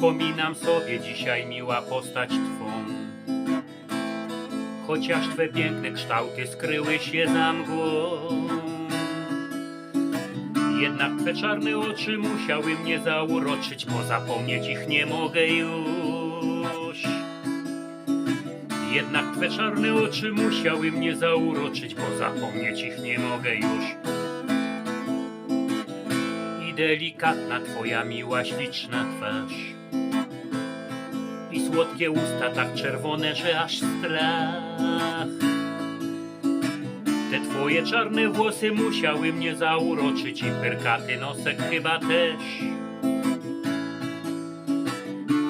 Przypominam sobie dzisiaj miła postać Twą. Chociaż Twe piękne kształty skryły się za mgłą. Jednak Twe czarne oczy musiały mnie zauroczyć Bo zapomnieć ich nie mogę już. Jednak Twe czarne oczy musiały mnie zauroczyć Bo zapomnieć ich nie mogę już. Delikatna twoja miła śliczna twarz słodkie usta tak czerwone, że aż strach. Te twoje czarne włosy musiały mnie zauroczyć i perkaty nosek chyba też.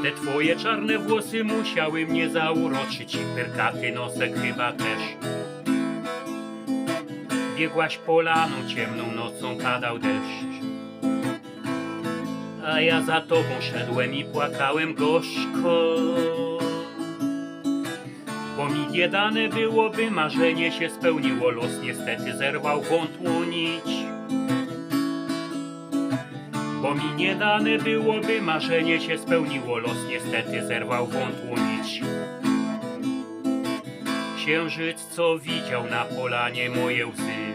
Te twoje czarne włosy musiały mnie zauroczyć i perkaty nosek chyba też. Biegłaś polaną ciemną nocą, padał deszcz. A ja za tobą szedłem i płakałem gorzko. Bo mi nie dane byłoby, marzenie się spełniło, los niestety zerwał wątłą nić. Bo mi nie dane byłoby, marzenie się spełniło, los niestety zerwał wątłą nić. Księżyc, co widział na polanie moje łzy,